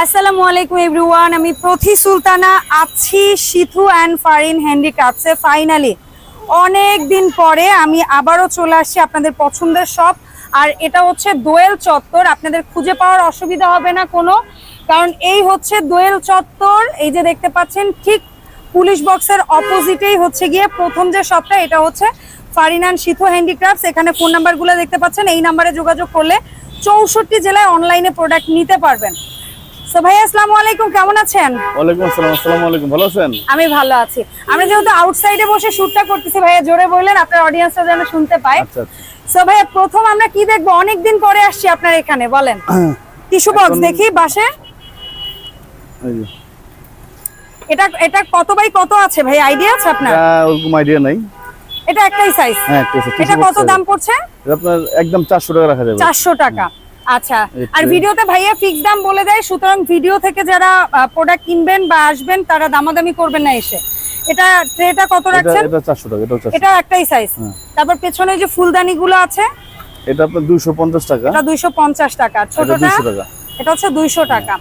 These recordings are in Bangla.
আসসালামু আলাইকুম এভরিওয়ান, আমি প্রথি সুলতানা আছি সিথু অ্যান্ড ফারিন হ্যান্ডিক্রাফটসে। ফাইনালি অনেক দিন পরে আমি আবারও চলে আসছি আপনাদের পছন্দের শপ। আর এটা হচ্ছে দোয়েল চত্বর, আপনাদের খুঁজে পাওয়ার অসুবিধা হবে না কোনো। কারণ এই হচ্ছে দোয়েল চত্বর, এই যে দেখতে পাচ্ছেন, ঠিক পুলিশ বক্সের অপোজিটেই হচ্ছে গিয়ে প্রথম যে শপটা, এটা হচ্ছে ফারিনান সিথু হ্যান্ডিক্রাফটস। এখানে ফোন নাম্বারগুলো দেখতে পাচ্ছেন, এই নাম্বারে যোগাযোগ করলে চৌষট্টি জেলায় অনলাইনে প্রোডাক্ট নিতে পারবেন। সো ভাই আসসালামু আলাইকুম কেমন আছেন? ওয়ালাইকুম আসসালাম আসসালামু আলাইকুম ভালো আছেন? আমি ভালো আছি। আমরা যেহেতু আউটসাইডে বসে শুটটা করতেছি ভাইয়া জোরে বললেন আপনার যেন শুনতে পায়। আচ্ছা আচ্ছা। সো ভাইয়া প্রথম আমরা কি দেখব? অনেকদিন পরে আসছি আপনার এখানে বলেন। টিস্যু বক্স দেখি বাসে। এটা এটা কত বাই কত আছে ভাই? আইডিয়া আছে আপনার? এটা ওরকম আইডিয়া নাই। এটা একটাই সাইজ হ্যাঁ এটা কত দাম পড়ছে? আপনার একদম চারশো টাকা রাখা যাবে। চারশো টাকা। আচ্ছা আর ভিডিওতে ভাইয়া ফিক্স দাম বলে দেয় সুতরাং ভিডিও থেকে যারা প্রোডাক্ট কিনবেন বা আসবেন তারা দামাদামি করবেন না এসে। এটা ট্রেটা কত এটা রাখছেন? এটা চারশো টাকা এটাও চারশো। এটা একটাই সাইজ হ্যাঁ। তারপর পেছনে যে ফুলদানি গুলো আছে এটা আপনার দুশো পঞ্চাশ টাকা। এটা দুইশো পঞ্চাশ টাকা। এটা ছোটটা এটা হচ্ছে দুইশো টাকা।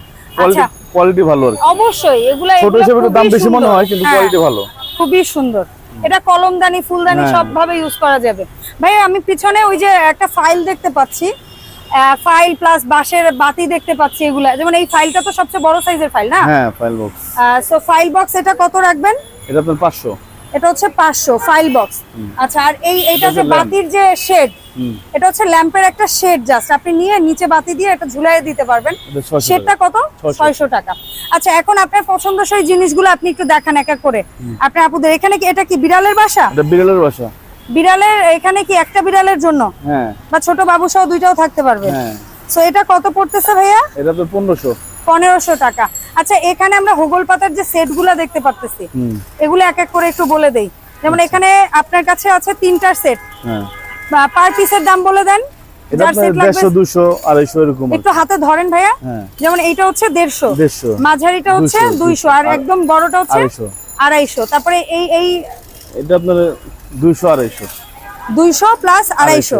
আচ্ছা। কোয়ালিটি ভালো আর অবশ্যই এগুলা ছোট হিসেবে দাম খুবই বেশি মনে সুন্দর। হয় কিন্তু হ্যাঁ, কোয়ালিটি ভালো। খুবই সুন্দর। এটা কলমদানি ফুলদানি হ্যাঁ। সব ভাবে ইউজ করা যাবে। ভাই আমি পিছনে ওই যে একটা ফাইল দেখতে পাচ্ছি। ফাইল প্লাস বাঁশের বাতি দেখতে পাচ্ছি এগুলা। যেমন এই ফাইলটা তো সবচেয়ে বড় সাইজের ফাইল না? হ্যাঁ file box so file box এটা কত রাখবেন? এটা আপনার পাঁচশো। এটা হচ্ছে পাঁচশো ফাইল বক্স আচ্ছা আর এই এটা যে বাতির যে শেড এটা হচ্ছে ল্যাম্পের একটা শেড জাস্ট আপনি নিয়ে নিচে বাতি দিয়ে এটা ঝুলাই দিতে পারবেন। শেডটা কত? ছয়শো। ছয়শো টাকা। আচ্ছা এখন আপনার পছন্দসই জিনিসগুলো আপনি একটু দেখান এক এক করে আপনার আপুদের এখানে কি এটা কি বিড়ালের বাসা? এটা বিড়ালের বাসা। বিড়ালের এখানে কি একটা বিড়ালের জন্য? হ্যাঁ। বা ছোট বাবু সহ দুইটাও থাকতে পারবে? হ্যাঁ। সো এটা কত পড়তেছে ভাইয়া? এটা আপনার পনেরোশো। পনেরোশো টাকা। আচ্ছা এখানে আমরা হোগল পাতার যে সেটগুলো দেখতে পারতেছি এগুলো এক এক করে একটু বলে দেই। যেমন এখানে আপনার কাছে আছে তিনটার সেট। হ্যাঁ। পার পিসের দাম বলে দেন। সেট। একটু হাতে ধরেন ভাইয়া। হ্যাঁ। যেমন এইটা হচ্ছে দেড়শো। মাঝারিটা হচ্ছে দুইশো, আর একদম বড়টা হচ্ছে আড়াইশো। আড়াইশো। তারপরে এই এই এটা আপনার দুইশো আড়াইশো। দুইশো প্লাস আড়াইশো।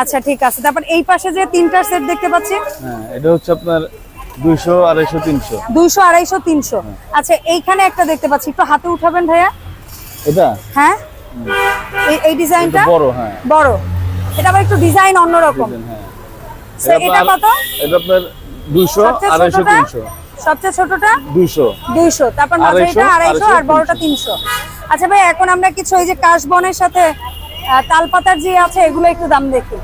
আচ্ছা ঠিক আছে। তারপর এই পাশে যে তিনটার সেট দেখতে পাচ্ছি? হ্যাঁ এটা হচ্ছে আপনার দুইশো আড়াইশো তিনশো। দুইশো আড়াইশো তিনশো। আচ্ছা এইখানে একটা দেখতে পাচ্ছি। একটু হাতে উঠাবেন ভাইয়া। এটা? হ্যাঁ? এই ডিজাইনটা বড় হ্যাঁ। বড়। এটা আবার একটু ডিজাইন অন্যরকম। হ্যাঁ। এটা কত? এটা আপনার দুইশো আড়াইশো তিনশো। সবচেয়ে ছোটটা? দুইশো। দুইশো। তারপর মাঝারিটা আড়াইশো আর বড়টা তিনশো। আচ্ছা ভাই এখন আমরা কিছু ওই যে কাশবনের সাথে তালপাতার যে আছে এগুলো একটু দাম দেখি।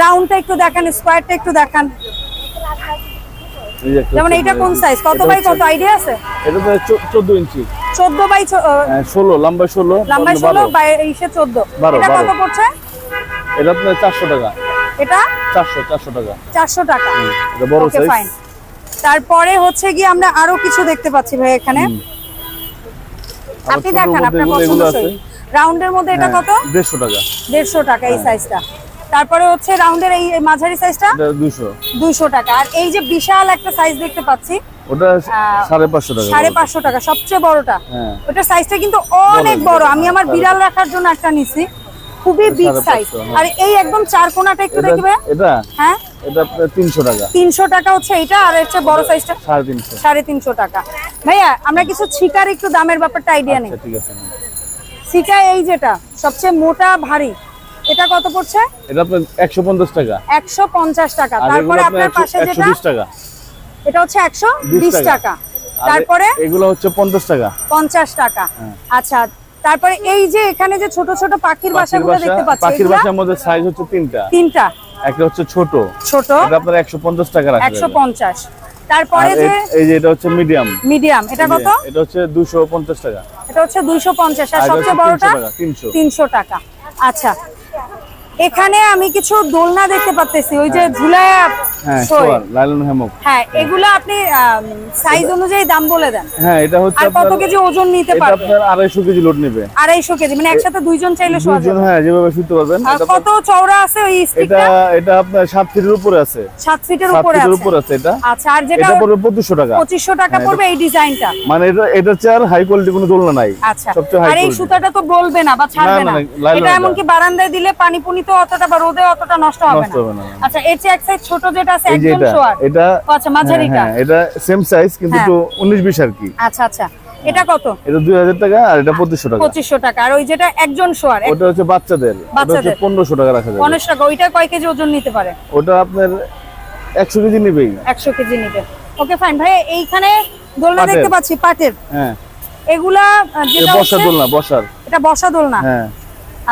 রাউন্ডটা একটু দেখান স্কোয়ারটা একটু দেখান। যেমন এইটা কোন সাইজ কত বাই কত? আইডিয়া আছে? এটা তো চো- চোদ্দ ইঞ্চি। চোদ্দ বাই হ্যাঁ, ষোলো লম্বা ষোলো লম্বাই বারো। ষোলো বাই ইসে চোদ্দ। বারো, এটা কত। পড়ছে? এটা আপনার চারশো টাকা। এটা? চারশো চারশো টাকা। চারশো টাকা। এটা বড় সাইজ ফাইন তারপরে হচ্ছে গিয়ে আমরা আরও কিছু দেখতে পাচ্ছি ভাই এখানে। আপনি দেখান আপনার। পছন্দসই। রাউন্ডের মধ্যে এটা কত? দেড়শো টাকা। দেড়শো টাকা এই সাইজটা। তারপরে হচ্ছে রাউন্ডের এই মাঝারি সাইজটা? এটা দুশো দুইশো টাকা। আর এই যে বিশাল একটা সাইজ দেখতে পাচ্ছি ওটা আহ, সাড়ে পাঁচশো টাকা। সবচেয়ে বড়টা। হ্যাঁ। ওটার সাইজটা কিন্তু অনেক বড়, আমি আমার বিড়াল রাখার জন্য একটা নিছি। খুবই বিগ সাইজ হ্যাঁ। আর এই একদম চার কোনাটা একটু দেখবে? এটা? হ্যাঁ? এটা আপনার তিনশো টাকা। তিনশো টাকা হচ্ছে এটা আর হচ্ছে বড় সাইজটা সাড়ে তিনশো। সাড়ে তিনশো টাকা। ভাইয়া আমরা কিছু ছিকার একটু দামের ব্যাপারটা আইডিয়া নেই। আচ্ছা ঠিক আছে ছিকা এই যেটা সবচেয়ে মোটা ভারী এটা কত পড়ছে? এটা আপনার টাকা। তারপরে আপনার পাশে যেটা টাকা। এটা হচ্ছে তারপরে? এগুলো হচ্ছে পঞ্চাশ টাকা। পঞ্চাশ টাকা। হ্যাঁ। আচ্ছা তারপরে এই যে এখানে যে ছোট ছোট পাখির বাসাগুলো বাসা দেখতে পাচ্ছি পাখির বাসার মধ্যে সাইজ হচ্ছে তিনটা। তিনটা। একটা হচ্ছে ছোট। ছোট। এটা আপনার একশো পঞ্চাশ টাকা রাখা একশো যাবে। পঞ্চাশ আর তারপরে যে এই যে এটা হচ্ছে মিডিয়াম মিডিয়াম এটা কত? এটা হচ্ছে দুশো পঞ্চাশ টাকা। এটা হচ্ছে দুইশো পঞ্চাশ। আর আর সবচেয়ে বড়টা? 300 টাকা, 300 তিনশো টাকা। আচ্ছা। এখানে আমি কিছু দোলনা দেখতে পাচ্ছি ওই যে ঝুলায় হ্যাঁ হ্যাঁ এগুলো আপনি সাইজ অনুযায়ী দাম বলে দেন। হ্যাঁ এটা হচ্ছে কত কেজি ওজন নিতে পারবে? আড়াইশো কেজি লোড নেবে। আড়াইশো কেজি মানে একসাথে দুইজন চাইলে শোয়া হ্যাঁ যেভাবে শুতে পারবেন কত চওড়া আছে ওই এটা এটা আপনার সাত ফিটের উপরে আছে। সাত ফিটের উপরে আছে। উপরে আছে এটা। আচ্ছা আর যেটা পড়বে পঁচিশশো টাকা। পঁচিশশো টাকা পড়বে এই ডিজাইনটা। মানে এটা এটা চেয়ার হাই কোয়ালিটি কোনো দোলনা নাই। আচ্ছা আর এই সুতাটা তো বলবে না বা ছাড়বে না, এটা। এমনকি বারান্দায় দিলে পানি পুনি তো অতটা বা রোদে অতটা নষ্ট হবে না। আচ্ছা এর চেয়ে এক সাইজ ছোট যেটা আছে একদম শোয়ার। এটা আচ্ছা মাঝারিটা হ্যাঁ, হ্যাঁ, এটা সেম সাইজ কিন্তু হ্যাঁ। একটু উনিশ বিশ আর কি। আচ্ছা আচ্ছা। এটা কত? এটা দুই হাজার টাকা আর এটা পঁচিশশো টাকা। পঁচিশশো টাকা। আর ওই যেটা একজন শোয়ার ওটা হচ্ছে বাচ্চাদের ওটা হচ্ছে বাচ্চাদের। পনেরোশো টাকা রাখা যাবে। পনেরোশো টাকা। ওইটা কয় কেজি ওজন নিতে পারে? ওটা আপনার একশো কেজি নেবেই। একশো কেজি নিতে। ওকে ফাইন ভাই এইখানে দোলনা দেখতে পাচ্ছি পাটের। হ্যাঁ। এগুলা যেটা বসা দোলনা বসার। এটা বসা দোলনা। হ্যাঁ।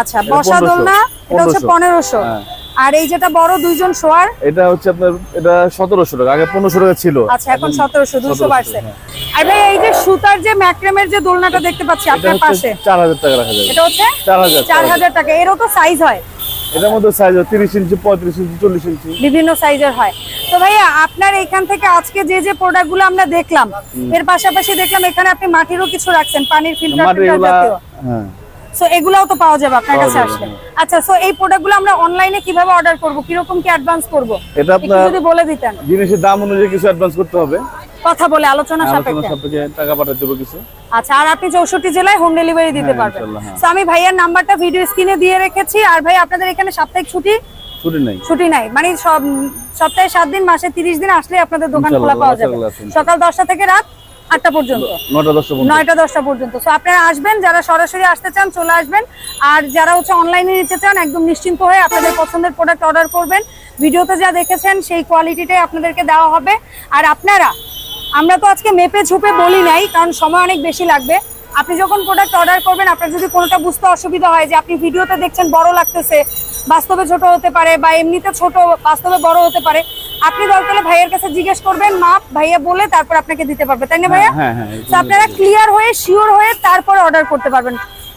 আচ্ছা বসা দোলনা এটা হচ্ছে 1500 পনেরোশো। হ্যাঁ। আর এই যেটা বড় দুইজন শোয়ার? এটা হচ্ছে আপনার এটা সতেরোশো টাকা আগে পনেরোশো টাকা ছিল। আচ্ছা এখন সতেরোশো দুশো বাড়ছে হ্যাঁ। আর ভাই এই যে সুতার যে ম্যাক্রেমের যে দোলনাটা দেখতে পাচ্ছি আপনার পাশে। চার হাজার টাকা রাখা যাবে। এটা হচ্ছে চার হাজার চার হাজার। টাকা। এরও তো সাইজ হয়। এটার মধ্যে সাইজ তিরিশ ইঞ্চি পঁয়ত্রিশ ইঞ্চি চল্লিশ ইঞ্চি বিভিন্ন সাইজের হয়। তো ভাইয়া আপনার এখান থেকে আজকে যে যে প্রোডাক্টগুলো আমরা দেখলাম এর পাশাপাশি দেখলাম এখানে আপনি মাটিরও কিছু রাখছেন পানির ফিল্টার হ্যাঁ। সো এগুলাও তো পাওয়া যাবে আপনার কাছে আসলে। হ্যাঁ। আচ্ছা সো এই প্রোডাক্টগুলো আমরা অনলাইনে কীভাবে অর্ডার করব? কীরকম কি অ্যাডভান্স করব? এটা আপনার যদি বলে দিতেন। জিনিসের দাম অনুযায়ী কিছু অ্যাডভান্স করতে হবে। কথা বলে আলোচনা আলোচনা সাপেক্ষে। টাকা পাঠাতে দেবো কিছু। আচ্ছা আর আপনি চৌষট্টি জেলায় হোম ডেলিভারি দিতে হ্যাঁ, পারবেন। হ্যাঁ। আমি ভাইয়ার নাম্বারটা ভিডিও স্ক্রিনে দিয়ে রেখেছি। আর ভাই আপনাদের এখানে সাপ্তাহিক ছুটি? ছুটি নেই। ছুটি নাই। মানে সব সপ্তাহে সাত দিন মাসে তিরিশ দিন আসলে আপনাদের দোকান খোলা পাওয়া যাবে। সকাল দশটা থেকে রাত আটটা পর্যন্ত। নয়টা দশটা পর্যন্ত। আপনারা আসবেন যারা সরাসরি আসতে চান চলে আসবেন। আর যারা হচ্ছে অনলাইনে নিতে চান একদম নিশ্চিন্ত হয়ে আপনাদের পছন্দের প্রোডাক্ট অর্ডার করবেন। ভিডিওতে যা দেখেছেন সেই কোয়ালিটিটাই আপনাদেরকে দেওয়া হবে। আর আপনারা আমরা তো আজকে মেপে ঝুপে বলি নাই কারণ সময় অনেক বেশি লাগবে। আপনি যখন প্রোডাক্ট অর্ডার করবেন আপনার যদি কোনোটা বুঝতে অসুবিধা হয় যে আপনি ভিডিওতে দেখছেন বড় লাগতেছে বাস্তবে ছোট হতে পারে বা এমনিতে ছোট বাস্তবে বড় হতে পারে আপনি দরকার হলে ভাইয়ের কাছে জিজ্ঞেস করবেন মাপ ভাইয়া বলে তারপর আপনাকে দিতে পারবে তাই না ভাইয়া? হ্যাঁ হ্যাঁ তো আপনারা ক্লিয়ার হয়ে শিওর হয়ে তারপর অর্ডার করতে পারবেন।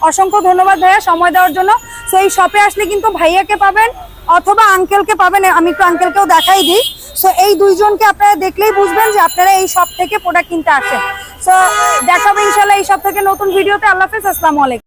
অসংখ্য ধন্যবাদ ভাইয়া সময় দেওয়ার জন্য। তো এই শপে আসলে কিন্তু ভাইয়াকে পাবেন অথবা আঙ্কেলকে পাবেন আমি একটু আঙ্কেলকেও দেখাই দিই। সো এই দুইজনকে আপনারা দেখলেই বুঝবেন যে আপনারা এই শপ থেকে প্রোডাক্ট কিনতে আসেন। সো দেখাবো ইনশাল্লাহ এই শপ থেকে নতুন ভিডিওতে আল্লাহ হাফেজ আসসালামু আলাইকুম।